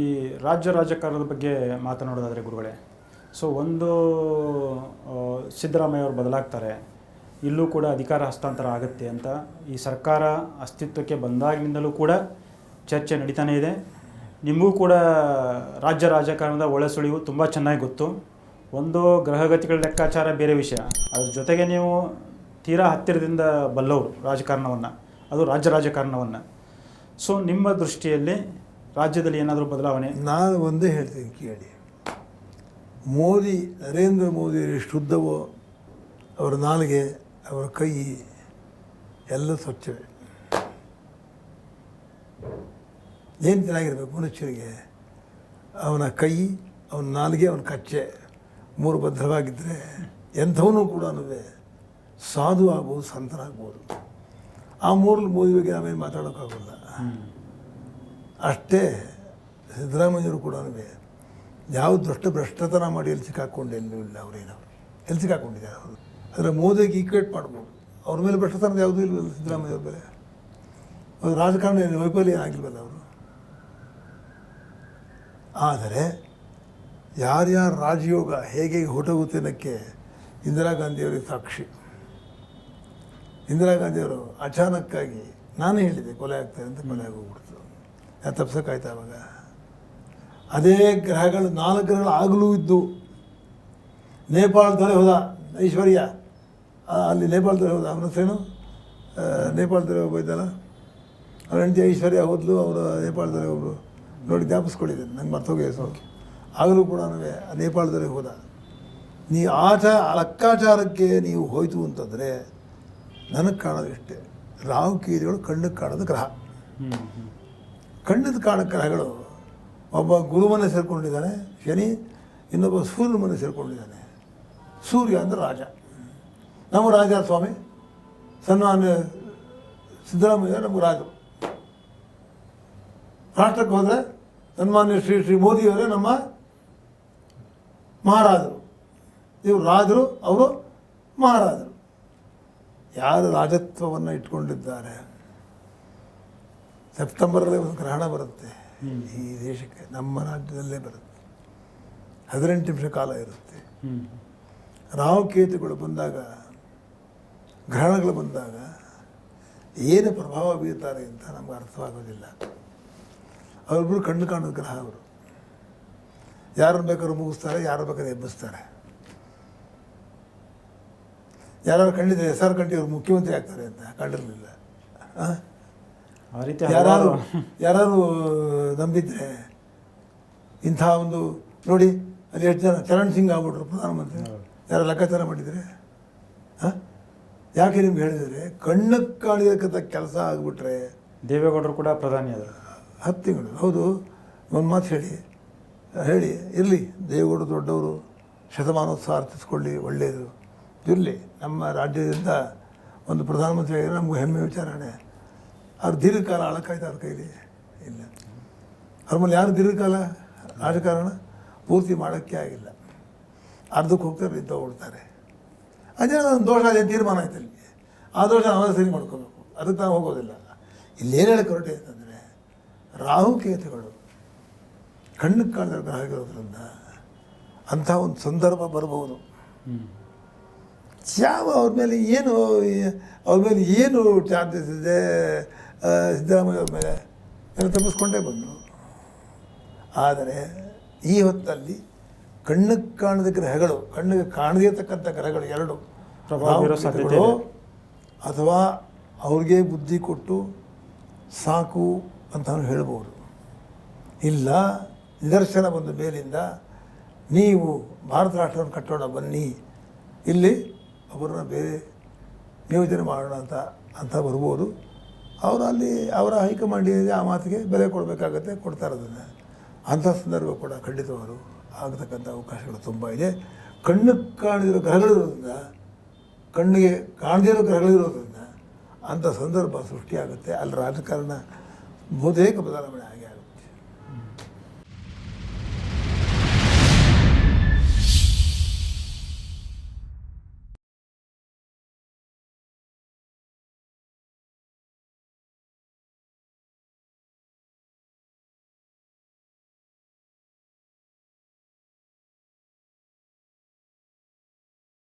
ಈ ರಾಜ್ಯ ರಾಜಕಾರಣದ ಬಗ್ಗೆ ಮಾತನಾಡೋದಾದರೆ ಗುರುಗಳೇ, ಸೊ ಒಂದು ಸಿದ್ದರಾಮಯ್ಯ ಅವರು ಬದಲಾಗ್ತಾರೆ, ಇಲ್ಲೂ ಕೂಡ ಅಧಿಕಾರ ಹಸ್ತಾಂತರ ಆಗುತ್ತೆ ಅಂತ ಈ ಸರ್ಕಾರ ಅಸ್ತಿತ್ವಕ್ಕೆ ಬಂದಾಗಿನಿಂದಲೂ ಕೂಡ ಚರ್ಚೆ ನಡೀತಾನೇ ಇದೆ. ನಿಮಗೂ ಕೂಡ ರಾಜ್ಯ ರಾಜಕಾರಣದ ಒಳಸುಳಿವು ತುಂಬ ಚೆನ್ನಾಗಿ ಗೊತ್ತು. ಒಂದು ಗ್ರಹಗತಿಗಳ ಲೆಕ್ಕಾಚಾರ ಬೇರೆ ವಿಷಯ. ಅದ್ರ ಜೊತೆಗೆ ನೀವು ತೀರಾ ಹತ್ತಿರದಿಂದ ಬಲ್ಲವರು ರಾಜಕಾರಣವನ್ನು. ಅದು ರಾಜ್ಯ ರಾಜಕಾರಣವನ್ನು. ಸೊ ನಿಮ್ಮ ದೃಷ್ಟಿಯಲ್ಲಿ ರಾಜ್ಯದಲ್ಲಿ ಏನಾದರೂ ಬದಲಾವಣೆ? ನಾನು ಒಂದೇ ಹೇಳ್ತೀನಿ ಕೇಳಿ. ಮೋದಿ ನರೇಂದ್ರ ಮೋದಿ ಎಷ್ಟು ಉದ್ದವೋ ಅವರ ನಾಲಿಗೆ ಅವರ ಕೈ ಎಲ್ಲ ಸ್ವಚ್ಛವೇ. ಏನು ಚೆನ್ನಾಗಿರ್ಬೇಕು ಮನುಷ್ಯರಿಗೆ? ಅವನ ಕೈ ಅವನ ನಾಲಿಗೆ ಅವನ ಕಚ್ಚೆ ಮೂರು ಭದ್ರವಾಗಿದ್ದರೆ ಎಂಥವನು ಕೂಡ ಸಾಧು ಆಗ್ಬೋದು ಸಂತನಾಗ್ಬೋದು ಆ ಮೂರಲ್ಲಿ ಮೋದಿ ಬಗ್ಗೆ ನಾವೇನು ಮಾತಾಡೋಕ್ಕಾಗಲ್ಲ. ಅಷ್ಟೇ ಸಿದ್ದರಾಮಯ್ಯರು ಕೂಡ ಯಾವ ದೊಡ್ಡ ಭ್ರಷ್ಟತನ ಮಾಡಿ ಎಲ್ಲಿ ಅವರೇನು ಇಲ್ಲ ಅವರೇನವರು ಎಲ್ಲಿ ಅವರು? ಆದರೆ ಮೋದಿಗೆ ಈಕ್ವೇಟ್ ಮಾಡ್ಬೋದು. ಅವ್ರ ಮೇಲೆ ಭ್ರಷ್ಟತನ ಯಾವುದೂ ಇಲ್ಲ ಸಿದ್ದರಾಮಯ್ಯ ಅವ್ರ ಮೇಲೆ? ಅವ್ರ ರಾಜಕಾರಣ ವೈಫಲ್ಯ ಆಗಿಲ್ವಲ್ಲ ಅವರು? ಆದರೆ ಯಾರ್ಯಾರ ರಾಜಯೋಗ ಹೇಗೆ ಹೊರಟೋಗುತ್ತೆ ಅನ್ನೋಕ್ಕೆ ಇಂದಿರಾ ಗಾಂಧಿಯವರಿಗೆ ಸಾಕ್ಷಿ. ಇಂದಿರಾ ಗಾಂಧಿಯವರು ಅಚಾನಕ್ಕಾಗಿ ನಾನೇ ಹೇಳಿದೆ ಕೊಲೆ ಆಗ್ತಾರೆ ಅಂತ ಕೊಲೆ ಆಗೋಗ್ಬಿಡ್ತು. ತಪ್ಸೋಕ್ಕಾಯ್ತು ಅವಾಗ ಅದೇ ಗ್ರಹಗಳು, ನಾಲ್ಕು ಗ್ರಹಗಳು ಆಗಲೂ ಇದ್ದು, ನೇಪಾಳದಲ್ಲೇ ಹೋದ ಐಶ್ವರ್ಯ. ಅಲ್ಲಿ ನೇಪಾಳದಲ್ಲಿ ಹೋದ ಅವನ ಸೇನು ನೇಪಾಳದಲ್ಲಿ ಹೋಗಿದ್ದಲ್ಲ ಅವ್ರ ಹೆಂಡತಿ ಐಶ್ವರ್ಯ ಹೋದ್ಲು, ಅವರು ನೇಪಾಳದಲ್ಲಿ ಒಬ್ಬರು ನೋಡಿ ಜ್ಞಾಪಿಸ್ಕೊಂಡಿದ್ದೀನಿ ನಂಗೆ ಮರ್ತೋಗಿ ಹೆಸರು ಆಗಲೂ ಕೂಡ ನೇಪಾಳದಲ್ಲಿ ಹೋದ. ನೀ ಆಟ ಲೆಕ್ಕಾಚಾರಕ್ಕೆ ನೀವು ಹೋಯ್ತು ಅಂತಂದರೆ, ನನಗೆ ಕಾಣೋದು ಇಷ್ಟೇ ರಾಹು ಕಣ್ಣಿಗೆ ಕಾಣೋದು ಗ್ರಹ. ಕಣ್ಣಿದ ಕಾಣ ಗ್ರಹಗಳು ಒಬ್ಬ ಗುರುವನ್ನು ಸೇರಿಕೊಂಡಿದ್ದಾನೆ, ಶನಿ ಇನ್ನೊಬ್ಬ ಸೂರ್ಯನ ಸೇರಿಕೊಂಡಿದ್ದಾನೆ. ಸೂರ್ಯ ಅಂದರೆ ರಾಜ. ನಮ್ಮ ರಾಜ ಸ್ವಾಮಿ, ಸನ್ಮಾನ್ಯ ಸಿದ್ದರಾಮಯ್ಯ ನಮ್ಮ ರಾಜರು. ರಾಷ್ಟ್ರಕ್ಕೆ ಹೋದರೆ ಸನ್ಮಾನ್ಯ ಶ್ರೀ ಶ್ರೀ ಮೋದಿಯವರೇ ನಮ್ಮ ಮಹಾರಾಜರು. ಇವರು ರಾಜರು, ಅವರು ಮಹಾರಾಜರು. ಯಾರು ರಾಜತ್ವವನ್ನು ಇಟ್ಕೊಂಡಿದ್ದಾರೆ? ಸೆಪ್ಟೆಂಬರಲ್ಲಿ ಒಂದು ಗ್ರಹಣ ಬರುತ್ತೆ. ಈ ದೇಶಕ್ಕೆ, ನಮ್ಮ ರಾಜ್ಯದಲ್ಲೇ ಬರುತ್ತೆ. ಹದಿನೆಂಟು ನಿಮಿಷ ಕಾಲ ಇರುತ್ತೆ. ರಾಹುಕೇತುಗಳು ಬಂದಾಗ, ಗ್ರಹಣಗಳು ಬಂದಾಗ ಏನು ಪ್ರಭಾವ ಬೀರ್ತಾರೆ ಅಂತ ನಮ್ಗೆ ಅರ್ಥವಾಗೋದಿಲ್ಲ. ಅವರಿಬ್ಬರು ಕಣ್ಣು ಕಾಣೋದು ಗ್ರಹ ಅವರು. ಯಾರನ್ನು ಬೇಕಾದ್ರೂ ಮುಗಿಸ್ತಾರೆ ಯಾರು ಬೇಕಾದ್ರೂ ಎಬ್ಬಿಸ್ತಾರೆ. ಯಾರು ಕಂಡಿದ್ರೆ ಎಸ್ ಆರ್ ಕಂಡಿ ಅವರು ಮುಖ್ಯಮಂತ್ರಿ ಆಗ್ತಾರೆ ಅಂತ, ಕಂಡಿರಲಿಲ್ಲ. ಹಾಂ ಯಾರು ಯಾರು ನಂಬಿದ್ರೆ ಇಂಥ ಒಂದು ನೋಡಿ ಅಲ್ಲಿ ಎಷ್ಟು ಜನ ಚರಣ್ ಸಿಂಗ್ ಆಗ್ಬಿಟ್ರು ಪ್ರಧಾನಮಂತ್ರಿ. ಯಾರು ಲೆಕ್ಕಾಚಾರ ಮಾಡಿದರೆ? ಹಾಂ ಯಾಕೆ ನಿಮ್ಗೆ ಹೇಳಿದರೆ ಕಣ್ಣು ಕಾಣಿದಕ್ಕಂಥ ಕೆಲಸ ಆಗಿಬಿಟ್ರೆ. ದೇವೇಗೌಡರು ಕೂಡ ಪ್ರಧಾನಿ ಅದ ಹತ್ತು ತಿಂಗಳು. ಹೌದು. ಒಂದು ಮಾತು ಹೇಳಿ. ಹೇಳಿ ಇರಲಿ ದೇವೇಗೌಡರು ದೊಡ್ಡವರು ಶತಮಾನೋತ್ಸವ ಅರ್ಥಿಸ್ಕೊಳ್ಳಿ ಒಳ್ಳೆಯದು ಇರಲಿ ನಮ್ಮ ರಾಜ್ಯದಿಂದ ಒಂದು ಪ್ರಧಾನಮಂತ್ರಿ ಆಗಿದ್ರೆ ನಮಗೂ ಹೆಮ್ಮೆ ವಿಚಾರಣೆ. ಅವ್ರು ದೀರ್ಘಕಾಲ ಆಳಕ್ಕಾಯ್ತು ಅವ್ರ ಕೈಲಿ? ಇಲ್ಲ. ಅವ್ರ ಮೇಲೆ ಯಾರು ದೀರ್ಘಕಾಲ ರಾಜಕಾರಣ ಪೂರ್ತಿ ಮಾಡೋಕ್ಕೆ ಆಗಿಲ್ಲ. ಅರ್ಧಕ್ಕೆ ಹೋಗ್ತಾರೆ ಇದ್ದ ಓಡ್ತಾರೆ ಅದೇ ಒಂದು ದೋಷ ಅದೇ ತೀರ್ಮಾನ ಆಯ್ತು ಅಲ್ಲಿ. ಆ ದೋಷ ನಾವು ಸರಿ ಮಾಡ್ಕೋಬೇಕು. ಅದಕ್ಕೆ ನಾವು ಹೋಗೋದಿಲ್ಲ. ಇಲ್ಲೇನು ಹೇಳಕ್ಕೆ ಹೊರಟೆ ಅಂತಂದರೆ ರಾಹುಕೇತುಗಳು ಕಣ್ಣು ಕಾಣದ ಗ್ರಹ ಇರೋದ್ರಿಂದ ಅಂಥ ಒಂದು ಸಂದರ್ಭ ಬರಬಹುದು. ಯಾವ ಅವ್ರ ಮೇಲೆ ಏನು ಅವ್ರ ಮೇಲೆ ಏನು ಚಾರ್ಜಸ್ ಇದೆ ಸಿದ್ದರಾಮಯ್ಯ ಮೇಲೆ ಎಲ್ಲ ತಪ್ಪಿಸ್ಕೊಂಡೇ ಬಂದರು. ಆದರೆ ಈ ಹೊತ್ತಲ್ಲಿ ಕಣ್ಣಿಗೆ ಕಾಣದ ಗ್ರಹಗಳು ಕಣ್ಣಿಗೆ ಕಾಣದೇ ಇರತಕ್ಕಂಥ ಗ್ರಹಗಳು ಎರಡು. ಪ್ರಭಾವ ಅಥವಾ ಅವ್ರಿಗೆ ಬುದ್ಧಿ ಕೊಟ್ಟು ಸಾಕು ಅಂತ ಹೇಳ್ಬೋದು. ಇಲ್ಲ ನಿದರ್ಶನ ಬಂದ ಮೇಲಿಂದ ನೀವು ಭಾರತ ರಾಷ್ಟ್ರವನ್ನು ಕಟ್ಟೋಣ ಬನ್ನಿ. ಇಲ್ಲಿ ಅವರನ್ನ ಬೇರೆ ನಿಯೋಜನೆ ಮಾಡೋಣ ಅಂತ ಅಂತ ಬರ್ಬೋದು. ಅವರು ಅಲ್ಲಿ ಅವರ ಹೈಕಮಾಂಡ್ ಏನಿದೆ ಆ ಮಾತಿಗೆ ಬೆಲೆ ಕೊಡಬೇಕಾಗತ್ತೆ, ಕೊಡ್ತಾ ಇರೋದನ್ನು. ಅಂಥ ಸಂದರ್ಭ ಕೂಡ ಖಂಡಿತವಾಗಲು ಆಗತಕ್ಕಂಥ ಅವಕಾಶಗಳು ತುಂಬ ಇದೆ. ಕಣ್ಣು ಕಾಣದಿರೋ ಗ್ರಹಗಳಿರೋದ್ರಿಂದ ಕಣ್ಣಿಗೆ ಕಾಣದಿರೋ ಗ್ರಹಗಳಿರೋದ್ರಿಂದ ಅಂಥ ಸಂದರ್ಭ ಸೃಷ್ಟಿಯಾಗುತ್ತೆ. ಅಲ್ಲಿ ರಾಜಕಾರಣ ಬಹುತೇಕ ಬದಲಾವಣೆ ಆಗಿದೆ